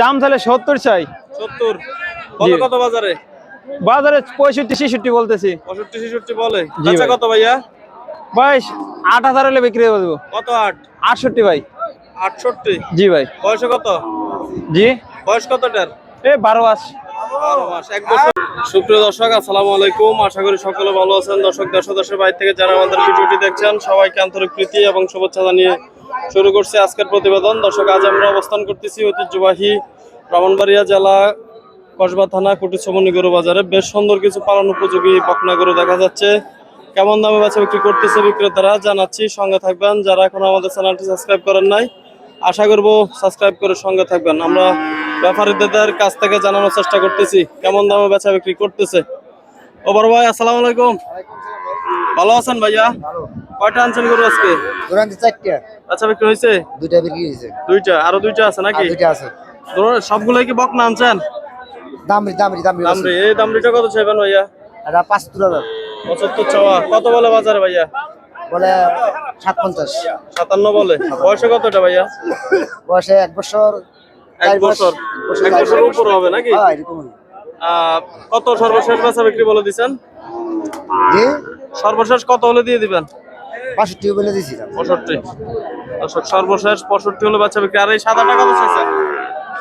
দাম তাহলে সত্তর চাই। সত্তর। কত বাজারে? বাজারে পঁয়ষট্টি ছেষট্টি বলতেছি। পঁয়ষট্টি ছেষট্টি বলে। কত ভাইয়া? ভাই আট হাজার হলে বিক্রি করে দেবো। কত আট? আটষট্টি ভাই। আটষট্টি? জি ভাই। বয়সে কত? জি। বয়স কতটার? এ বারো মাস। বারো মাস এক বছর। সুপ্রিয় দর্শক আসসালামু আলাইকুম। আশা করি সকলে ভালো আছেন। দর্শক দেশ দেশের বাইরে থেকে যারা আমাদের ভিডিওটি দেখছেন সবাইকে আন্তরিক প্রীতি এবং শুভেচ্ছা জানিয়ে শুরু করছি আজকের প্রতিবেদন। দর্শক, আজ আমরা অবস্থান করতেছি ঐতিহ্যবাহী ব্রাহ্মণবাড়িয়া জেলা কসবা থানা কুটিসমনি গরু বাজারে। বেশ সুন্দর কিছু পালন উপযোগী বকনা গরু দেখা যাচ্ছে। কেমন দামে বাচ্চা বিক্রি করতেছে বিক্রেতারা জানাচ্ছি, সঙ্গে থাকবেন। যারা এখন আমাদের চ্যানেলটি সাবস্ক্রাইব করেন নাই, আশা করব সাবস্ক্রাইব করে সঙ্গে থাকবেন। আমরা ব্যাপারীদের কাছ থেকে জানানোর চেষ্টা করতেছি, কেমন দামে বেচা বিক্রি করতেছে। ও বড় ভাই, আসসালামু আলাইকুম। ভালো আছেন ভাইয়া? কয়টা আনছেন গরু আজকে? দুরান্ত চারটা। বেচা বিক্রি হয়েছে? দুইটা বিক্রি হয়েছে। দুইটা আরও দুইটা আছে নাকি? দুইটা আছে। সবগুলোই কি বকনা আনছেন? দামরি দামরি দামরি দামরি এই দামরিটা কত চাইবেন ভাইয়া? এটা পাঁচ হাজার। পঁচাত্তর চাওয়া। কত বলে বাজারে ভাইয়া? বলে সাত পঞ্চাশ সাতান্ন বলে। বয়সে কতটা ভাইয়া? বয়সে এক বছর এক বছর। এক বছর উপর হবে নাকি? হ্যাঁ, কত সর্বশেষ বেচা বিক্রি বলে দিছেন? জি? সর্বশেষ কত হলে দিয়ে দিবেন? পাঁচষট্টি বলে দিয়েছিলাম। পঁয়ষট্টি। দর্শক সর্বশেষ পঁয়ষট্টি হলে বাচ্চা বিক্রি। আর এই সাদা টাকা তো চাইছেন?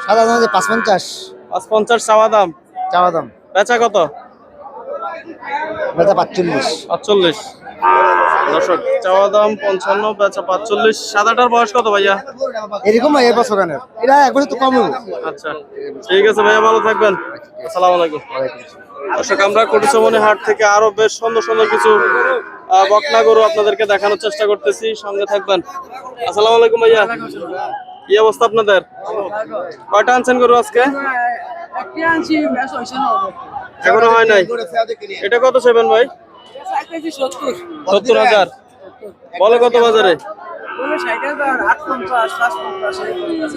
সাধারণত পাঁচ পঞ্চাশ পাঁচ পঞ্চাশ চাওয়া দাম? চাওয়া দাম। বেচা কত? বেচা পাঁচচল্লিশ। পাঁচচল্লিশ। দর্শক চাওয়া দাম পঞ্চান্ন বেচা পাঁচচল্লিশ। সাদাটার বয়স কত ভাইয়া? এরকম এই বছর গানের এটা এক বছর তো কম আচ্ছা ঠিক আছে ভাইয়া ভালো থাকবেন। আসসালামু আলাইকুম। দর্শক আমরা কটিসমনি হাট থেকে আরও বেশ সুন্দর সুন্দর কিছু বকনা গরু আপনাদেরকে দেখানোর চেষ্টা করতেছি। সঙ্গে থাকবেন। আসসালামু আলাইকুম ভাইয়া। কি অবস্থা আপনাদের? কয়টা আনছেন গরু আজকে? এখনও হয় নাই? এটা কত সেভেন ভাই? সত্তর হাজার। বলে কত বাজারে?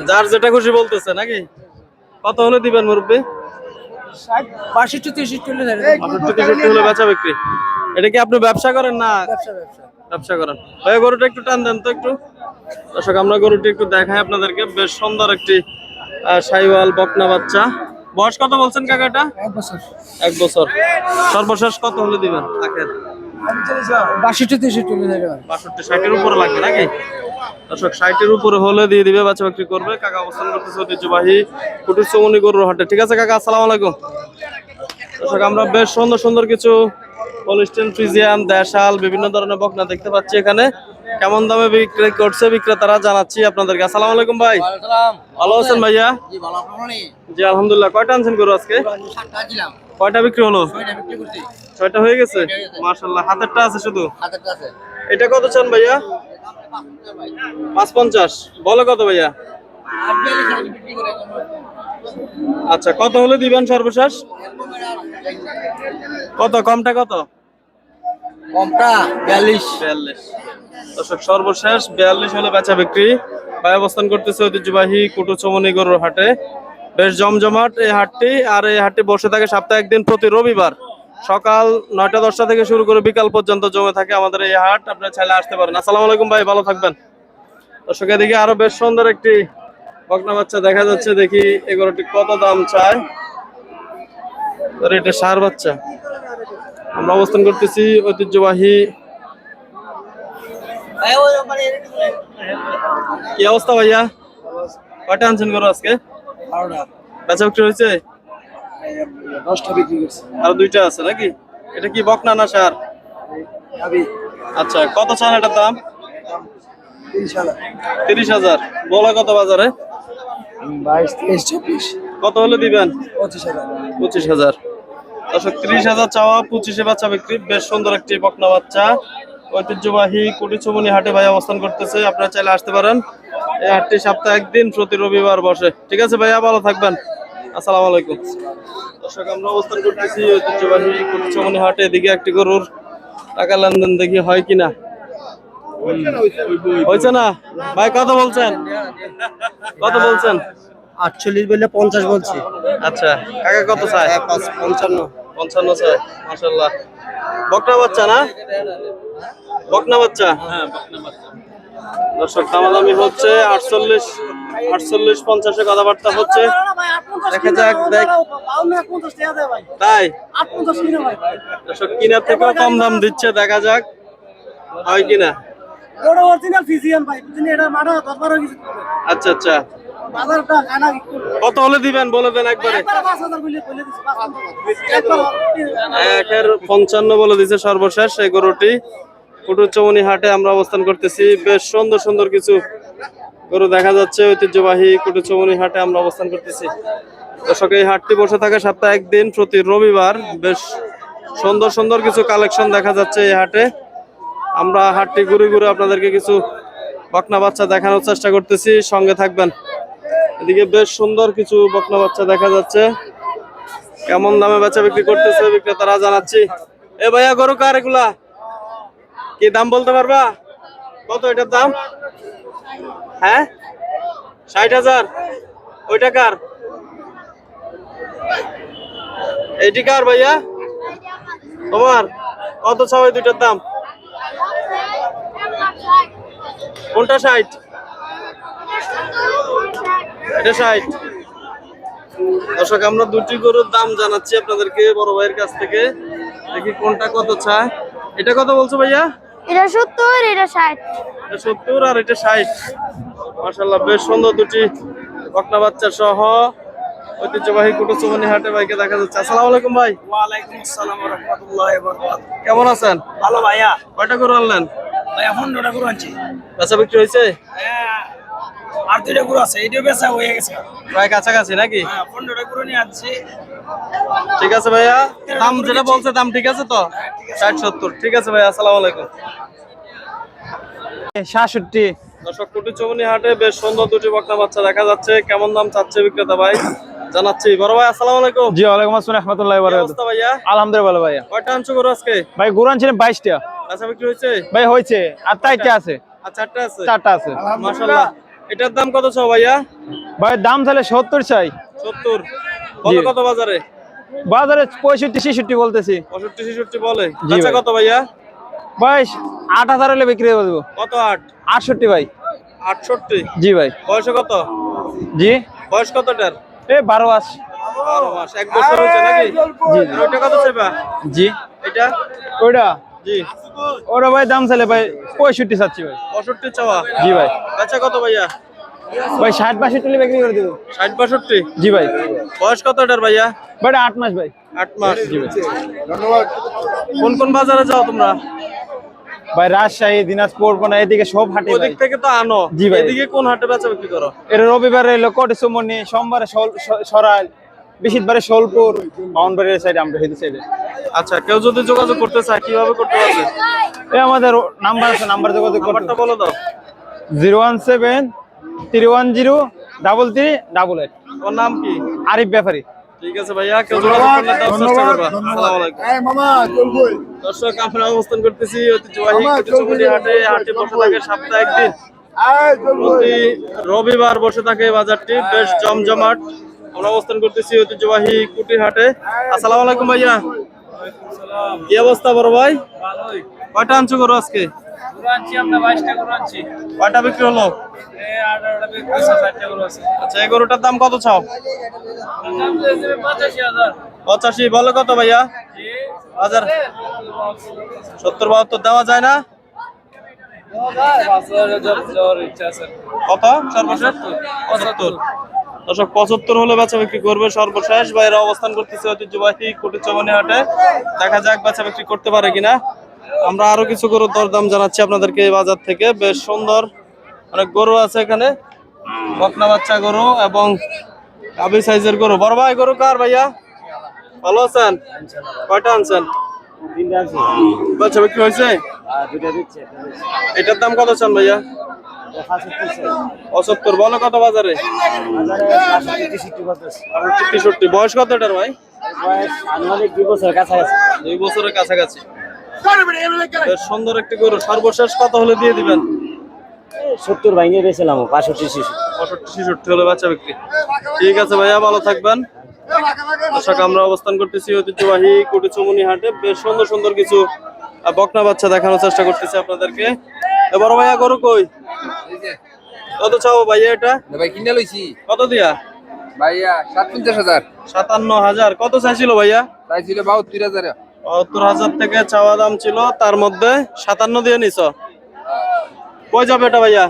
যার যেটা খুশি বলতেছে নাকি? কত হলে দিবেন মুরব্বী? বাষট্টি তেষট্টি হলে বেচা বিক্রি। এটা কি আপনি ব্যবসা করেন না? ব্যবসা করেন। ভাই গরুটা একটু টান দেন তো একটু। দর্শক আমরা গরুটি একটু দেখাই আপনাদেরকে। বেশ সুন্দর একটি সাইওয়াল বকনা বাচ্চা। বয়স কত বলছেন কাকাটা এক বছর। এক বছর। সর্বশেষ কত হলে দিবেন? আখের। বাষট্টি তেষট্টি বাষট্টি ষাটের উপরে লাগবে নাকি? দর্শক ষাটের উপরে হলে দিয়ে দিবে বাচ্চা বিক্রি করবে। কাকা অবস্থান করতেছে ঐতিহ্যবাহী কুটির চৌমনি গরুর হাটে। ঠিক আছে কাকা আসসালামু আলাইকুম। দর্শক আমরা বেশ সুন্দর সুন্দর কিছু পলিস্টিন ফ্রিজিয়ান দেশাল বিভিন্ন ধরনের বকনা দেখতে পাচ্ছি এখানে। কেমন দামে বিক্রি করছে বিক্রেতারা জানাচ্ছি আপনাদেরকে। আসসালামু আলাইকুম ভাই। ভালো আছেন ভাইয়া? জি আলহামদুলিল্লাহ। কয়টা আনছেন গরু আজকে? কয়টা বিক্রি হলো? ছয়টা হয়ে গেছে? মার্শাল্লাহ হাতেরটা আছে শুধু? এটা কত চান ভাইয়া? পাঁচ পঞ্চাশ। বলো কত ভাইয়া? আচ্ছা কত হলে দিবেন সর্বশেষ? কত কমটা কত? কমটা বিয়াল্লিশ। বিয়াল্লিশ। দর্শক, সর্বশেষ বিয়াল্লিশ হলে বেচা বিক্রি। ভাই অবস্থান করতেছে ঐতিহ্যবাহী কুটু চমনি গরুর হাটে। বেশ জমজমাট এই হাটটি, আর এই হাটটি বসে থাকে সপ্তাহে একদিন প্রতি রবিবার। সকাল নয়টা দশটা থেকে শুরু করে বিকাল পর্যন্ত জমে থাকে আমাদের এই হাট। আপনার চাইলে আসতে পারেন। আসসালামু আলাইকুম ভাই, ভালো থাকবেন? দর্শক, এদিকে আরও বেশ সুন্দর একটি বকনা বাচ্চা দেখা যাচ্ছে। দেখি এই গরুটি কত দাম চায়। এটা সার বাচ্চা। আমরা অবস্থান করতেছি ঐতিহ্যবাহী কি অবস্থা ভাইয়া? কয়টা আনছেন গরু আজকে? বেচা বিক্রি হয়েছে? দশটা বিক্রি করছে। আর দুইটা আছে নাকি? এটা কি বকনা না সার? আচ্ছা কত চান এটার দাম? তিরিশ হাজার। বলা কত বাজারে? বাইশ তেইশ চব্বিশ। কত হলে দিবেন? পঁচিশ হাজার। পঁচিশ হাজার। দর্শক ত্রিশ হাজার চাওয়া পঁচিশে বাচ্চা বিক্রি। বেশ সুন্দর একটি বকনা বাচ্চা। ঐতিহ্যবাহী কুটিচুমনি হাটে ভাই অবস্থান করতেছে। আপনারা চাইলে আসতে পারেন। এই হাটটি সপ্তাহে একদিন প্রতি রবিবার বসে। ঠিক আছে ভাইয়া ভালো থাকবেন। আসসালামু আলাইকুম। দর্শক আমরা অবস্থান করতেছি ঐতিহ্যবাহী কুটিচুমনি হাটে। এদিকে একটি গরুর টাকা লেনদেন দেখি হয় কিনা। হয়েছে না ভাই কত বলছেন? কত বলছেন? আটচল্লিশ বললে পঞ্চাশ বলছি। আচ্ছা কাকা কত চায়? পঞ্চান্ন। পঞ্চান্ন চায় মাসাল্লাহ বকনা বাচ্চা না? বকনা বাচ্চা? দর্শক দামাদামি হচ্ছে আটচল্লিশ আটচল্লিশ পঞ্চাশে কথাবার্তা হচ্ছে। দেখা যাক দেখ। তাই? দর্শক কিনার থেকেও কম দাম দিচ্ছে দেখা যাক। হয় কিনা? আচ্ছা আচ্ছা। কত হলে দিবেন? বলে দেন একবারে। একের পঞ্চান্ন বলে দিছে সর্বশেষ এই গরুটি। কুটুচমনি হাটে আমরা অবস্থান করতেছি। বেশ সুন্দর সুন্দর কিছু গরু দেখা যাচ্ছে। ঐতিহ্যবাহী কুটুচমনি হাটে আমরা অবস্থান করতেছি। দর্শক এই হাটটি বসে থাকে সপ্তাহে একদিন প্রতি রবিবার বেশ সুন্দর সুন্দর কিছু কালেকশন দেখা যাচ্ছে এই হাটে। আমরা হাটটি ঘুরে ঘুরে আপনাদেরকে কিছু বকনা বাচ্চা দেখানোর চেষ্টা করতেছি। সঙ্গে থাকবেন। এদিকে বেশ সুন্দর কিছু বকনা বাচ্চা দেখা যাচ্ছে। কেমন দামে বেচা বিক্রি করতেছে বিক্রেতারা জানাচ্ছি। এ ভাইয়া, গরু কার এগুলা? কি দাম বলতে পারবা? কত এটার দাম? হ্যাঁ? ষাট হাজার। ওইটা কার? এইটি কার ভাইয়া? তোমার? কত সবাই দুইটার দাম? কোনটা ষাট? এটা ষাট। দর্শক আমরা দুটি গরুর দাম জানাচ্ছি আপনাদেরকে বড় ভাইয়ের কাছ থেকে। দেখি কোনটা কত চায়। এটা কত বলছো ভাইয়া? এটা সত্তর এটা ষাট। এটা সত্তর আর এটা ষাট। মাসাল্লাহ বেশ সুন্দর দুটি বকনা বাচ্চা সহ ঐতিহ্যবাহী কুটুচুমনি হাটে ভাইকে দেখা যাচ্ছে। আসসালামু আলাইকুম ভাই। ওয়ালাইকুম আসসালাম রহমতুল্লাহ কেমন আছেন? ভালো ভাইয়া। কয়টা গরু আনলেন? ভাইয়া পনেরোটা গরু আনছি। বেচা বিক্রি হয়েছে? হ্যাঁ, আর দুইটা গরু আছে বেচা হয়ে গেছে। প্রায় কাছাকাছি নাকি? হ্যাঁ পনেরোটা গরু নিয়ে আনছি। ঠিক আছে ভাইয়া দাম যেটা বলছে দাম ঠিক আছে তো? ষাট সত্তর। ঠিক আছে ভাইয়া আসসালামু আলাইকুম। দর্শক কোটি চৌমনি হাটে বেশ সুন্দর দুটি বকনা বাচ্চা দেখা যাচ্ছে। কেমন দাম চাচ্ছে বিক্রেতা ভাই? জানাচ্ছি। বড় ভাই আসসালামু আলাইকুম। জি ওয়ালাইকুম আসসালাম রহমতুল্লাহ কি অবস্থা ভাইয়া? আলহামদুলিল্লাহ ভাইয়া। কয়টা আনছো গরু আজকে? ভাই বেচা বিক্রি হয়েছে? ভাই হয়েছে। আর চারটা। আছে। আর চারটা আছে? চারটা আছে। মাশাআল্লাহ। এটার দাম কত চাও ভাইয়া? ভাই দাম তাহলে সত্তর চাই। সত্তর। বলো কত বাজারে? বাজারে পঁয়ষট্টি ছেষট্টি বলতেছি। পঁয়ষট্টি ছেষট্টি বলে। ভাই। কত ভাইয়া? ভাই আট হাজার হলে বিক্রি করে দেবো কত আট? আটষট্টি ভাই। আটষট্টি? জি ভাই। বয়স কত? জি। বয়স কতটার? এ বারো মাস। বারো মাস। এক বছর হয়েছে নাকি? জি ওইটা কত চাইবা? জি। এটা ওইটা? জি। ওটা ভাই দাম চাইলে ভাই পঁয়ষট্টি চাচ্ছি ভাই। পঁয়ষট্টি চাওয়া? জি ভাই। আচ্ছা কত ভাইয়া? ভাই ষাট বাষট্টি বিক্রি করে দেবো। ষাট বাষট্টি? জি ভাই। বয়স কত এটার ভাইয়া? ভাই এটা আট মাস ভাই। আট মাস। জি ভাই। কোন কোন বাজারে যাও তোমরা? ভাই রাজশাহী দিনাজপুর কোন এদিকে সব হাটে ওদিক থেকে তো আনো। জি ভাই। এদিকে কোন হাটে বেচা বিক্রি করো? এর রবিবারে এলো কটেসমনি সোমবারে সরাইল। বৃহস্পতিবারে সোলপুর বাউন্ডারির সাইডে আমরা সাইডে আচ্ছা কেউ যদি যোগাযোগ করতে চায় কীভাবে করতে পারবে? এই আমাদের নাম্বার আছে নাম্বার যোগাযোগ নাম্বারটা বলে দাও। Zero one seven three one zero double three double eight. তোমার নাম কি? আরিফ ব্যাপারী। ঠিক আছে ভাইয়া কেউ যোগাযোগ করলে চেষ্টা করবা। আসসালামু আলাইকুম। দর্শক আমরা অবস্থান করতেছি ঐতিহ্যবাহী হাটে। হাটে বসে থাকে সপ্তাহে একদিন প্রতি রবিবার বসে থাকে বাজারটি বেশ জমজমাট। আমরা অবস্থান করতেছি ঐতিহ্যবাহী কুটির হাটে আসসালামু আলাইকুম ভাইয়া। কি অবস্থা বড় ভাই? কয়টা আনছো করো আজকে? কয়টা বিক্রি হলো? আচ্ছা এই গরুটার দাম কত চাও? পঁচাশি বলো কত ভাইয়া? হাজার সত্তর বাহাত্তর দেওয়া যায় না? কত? সর্বশেষ পঁচাত্তর। দর্শক পঁচাত্তর হলে বেচা বিক্রি করবে সর্বশেষ। বাইরে অবস্থান করতেছে ঐতিহ্যবাহী কুটির চমনি হাটে। দেখা যাক বেচা বিক্রি করতে পারে কিনা। আমরা আরও কিছু গরুর দরদাম জানাচ্ছি আপনাদেরকে এই বাজার থেকে। বেশ সুন্দর অনেক গরু আছে এখানে। বকনা বাচ্চা গরু এবং কাবি সাইজের গরু। বড় ভাই গরু কার ভাইয়া? ভালো আছেন? কয়টা আনছেন? বেচা বিক্রি হয়েছে? এটার দাম কত চান ভাইয়া? পঁচাত্তর, বলো কত বাজারে? তেষট্টি, বয়স কত এটার ভাই? দুই বছরের কাছাকাছি। বেশ সুন্দর একটি গরু, সর্বশেষ কত হলে দিয়ে দিবেন? সত্তর ভাঙিয়ে বেছিলাম পাঁচষট্টি শিশু পঁয়ষট্টি, ছেষট্টি হলে বাচ্চা বিক্রি। ঠিক আছে ভাইয়া, ভালো থাকবেন। দর্শক আমরা অবস্থান করতেছি ঐতিহ্যবাহী কুটি চমুনি হাটে। বেশ সুন্দর সুন্দর কিছু বকনা বাচ্চা দেখানোর চেষ্টা করতেছি আপনাদেরকে। বড় ভাইয়া গরু কই? কত চাও ভাইয়া এটা? ভাই কিনে লইছি। কত দিয়া? ভাইয়া সাত পঞ্চাশ হাজার। সাতান্ন হাজার। কত চাইছিল ভাইয়া? তাই ছিল বাহাত্তর হাজার। বাহাত্তর হাজার থেকে চাওয়া দাম ছিল তার মধ্যে সাতান্ন দিয়ে নিছ? কই যাবে এটা ভাইয়া?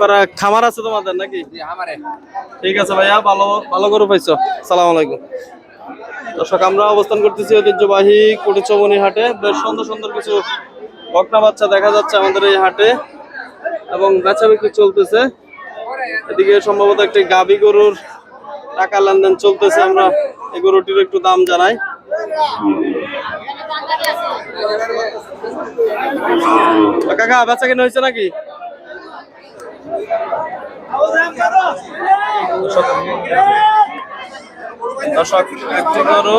পারা খামার আছে তোমাদের নাকি? ঠিক আছে ভাইয়া ভালো ভালো করে পাইছো। সালাম আলাইকুম। দর্শক আমরা অবস্থান করতেছি ঐতিহ্যবাহী কুটিচমনি হাটে। বেশ সুন্দর সুন্দর কিছু বকনা বাচ্চা দেখা যাচ্ছে আমাদের এই হাটে এবং বেচা বিক্রি চলতেছে। এদিকে সম্ভবত একটি গাবি গরুর টাকা লেনদেন চলতেছে আমরা এই গরুটির একটু দাম জানাই। কাকা বেচা কিনা হয়েছে নাকি? দর্শক একটি গরু।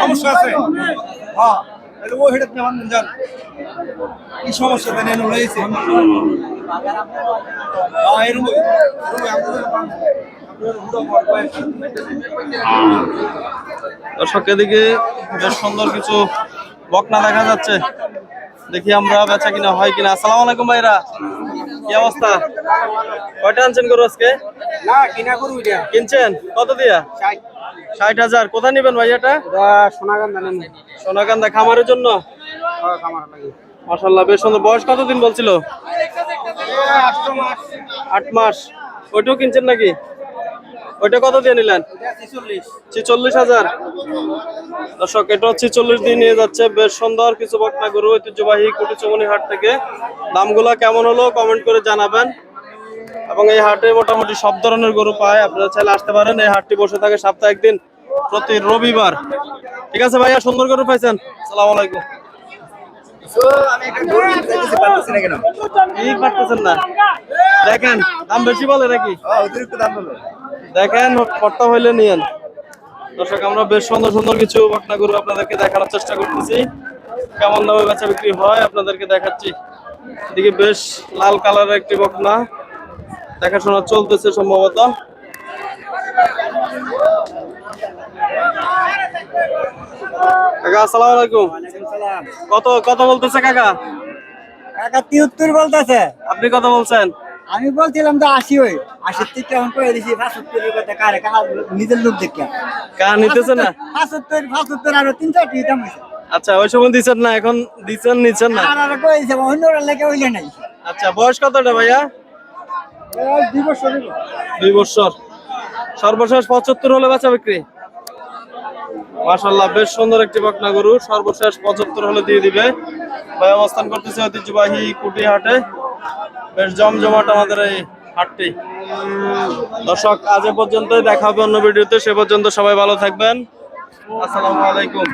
সমস্যা আছে? হ্যাঁ। তাহলে ও হেডে নেওয়ান যান। কি সমস্যা? লইছে হ্যাঁ এরকম দর্শক এদিকে বেশ সুন্দর কিছু বকনা দেখা যাচ্ছে। দেখি আমরা বেচা কিনা হয় কিনা। আসসালামু আলাইকুম ভাইরা। কি অবস্থা? কয়টা আনছেন গরু আজকে? না কিনা কিনছেন? কত দিয়া? ষাট হাজার। কোথায় নেবেন ভাই এটা? সোনাকান্দা খামারের জন্য? লাগে। মাসাল্লাহ বেশ সুন্দর। বয়স কতদিন বলছিল? আট মাস। ওইটাও কিনছেন নাকি? ওইটা কত দিয়ে নিলেন? ছিচল্লিশ হাজার। দর্শক এটা ছিচল্লিশ দিয়ে নিয়ে যাচ্ছে। বেশ সুন্দর কিছু বকনা গরু ঐতিহ্যবাহী কুটিচমনি হাট থেকে। দামগুলো কেমন হলো? কমেন্ট করে জানাবেন। এবং এই হাটে মোটামুটি সব ধরনের গরু পায়। আপনারা চাইলে আসতে পারেন। এই হাটটি বসে থাকে সপ্তাহে একদিন প্রতি রবিবার। ঠিক আছে ভাইয়া সুন্দর গরু পাইছেন। সালাম আলাইকুম। কি পারতেছেন না। দেখেন দাম বেশি বলে নাকি? দেখেন কর্তা হইলে নিয়েন। দর্শক আমরা বেশ সুন্দর সুন্দর কিছু বকনা গরু আপনাদেরকে দেখানোর চেষ্টা করতেছি। কেমন দামে বেচা বিক্রি হয় আপনাদেরকে দেখাচ্ছি। এদিকে বেশ লাল কালারের একটি বকনা। দেখাশোনা চলতেছে সম্ভবত। কাকা আসসালামু আলাইকুম। কত কত বলতেছে কাকা? কাকা তিহত্তর বলতেছে। আপনি কত বলছেন? আমি বলছিলাম তো আশি ওই। আশির থেকে এখন করে দিছি পাঁচাত্তরের কথা কারে কাকা নিজের লোক দেখে। কাকা নিতেছে না? পাঁচাত্তর পাঁচাত্তর আরও তিন চারটি দাম হয়েছে। আচ্ছা ওই সময় দিচ্ছেন না এখন দিচ্ছেন নিচ্ছেন না? আর আর কইছে অন্যরা লেগে হইলে নাই। আচ্ছা বয়স কতটা ভাইয়া? দুই বছর সর্বশেষ পঁচাত্তর হলে বেচা বিক্রি? মাশাল্লাহ বেশ সুন্দর একটি বকনা গরু। সর্বশেষ পঁচাত্তর হলে দিয়ে দিবে। ভাই, অবস্থান করতেছে ঐতিহ্যবাহী কুটি হাটে বেশ জমজমাট আমাদের এই হাটটি। দর্শক, আজ এ পর্যন্তই। দেখা হবে অন্য ভিডিওতে। সে পর্যন্ত সবাই ভালো থাকবেন। আসসালামু আলাইকুম।